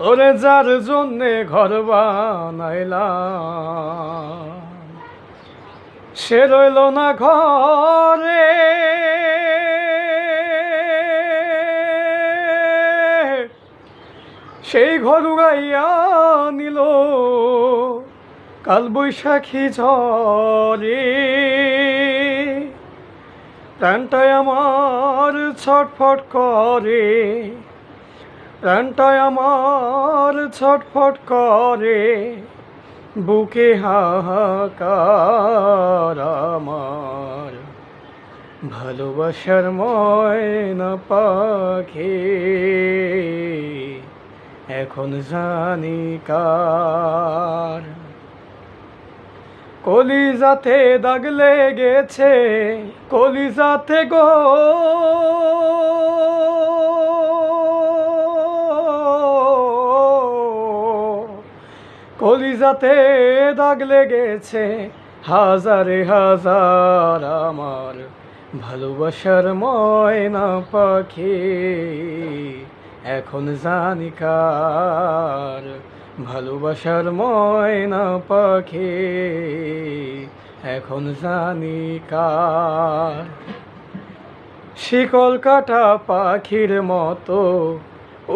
ওরে যার জন্যে ঘর বানাইলাম। সে রইল না ঘরে। সেই ঘর উড়াইয়া নিল কাল বৈশাখী ঝরে প্রাণটায় আমার ছটফট করে। প্রাণটায় আমার ছটফট করে, বুকে হাহাকার আমার। ভালোবাসার ময়না পাখি, এখন জানি কার। কলিজাতে দাগ লেগেছে, কলিজাতে গো। কলিজাতে দাগ লেগেছে হাজারে হাজার আমার ভালোবাসার ময়না পাখি। এখন জানি কার ভালোবাসার ময়না পাখি। এখন জানি কার শিকল কাটা পাখির মতো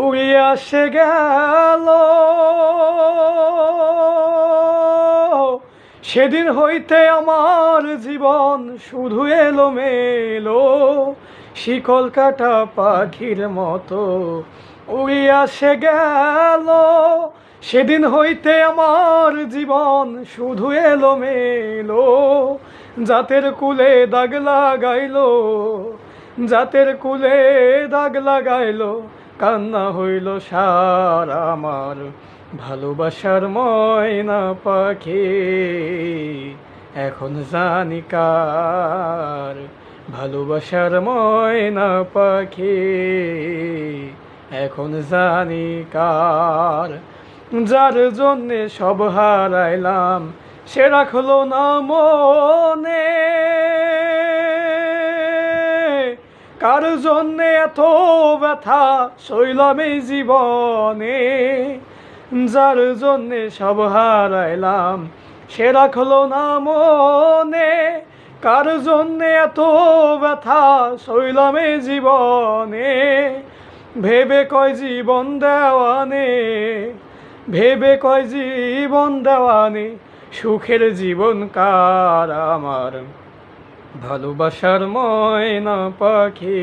উড়িয়া সে গেল। সেদিন হইতে আমার জীবন শুধু এলো মেলো শিকল কাটা পাখির মতো উড়িয়া সে গেল। সেদিন হইতে আমার জীবন শুধু এলো মেলো জাতের কুলে দাগ লাগাইলো, জাতের কুলে দাগ লাগাইলো। কান্না হইল সার আমার, ভালোবাসার ময়না পাখি। এখন জানি কার, ভালোবাসার ময়না পাখি। এখন জানি কার, যার জন্যে সব হারাইলাম, সে রাখল না মনে। কার জন্যে এত ব্যথা এই জীবনে? যার জন্যে সব হারাইলাম, সে রাখল না মনে। কার জন্যে এত ব্যথা এই জীবনে? ভেবে কয় জীবন দেওয়ানে, ভেবে কয় জীবন দেওয়ানে, সুখের জীবন কার আমার? ভালোবাসার ময়না পাখি,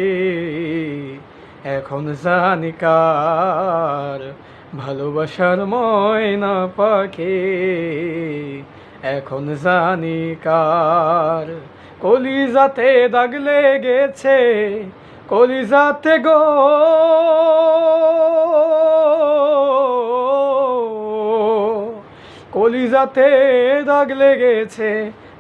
এখন জানি কার। ভালোবাসার ময়না পাখি, এখন জানি কার। কলিজাতে দাগ লেগেছে, কলিজাতে গো। কলিজাতে দাগ লেগেছে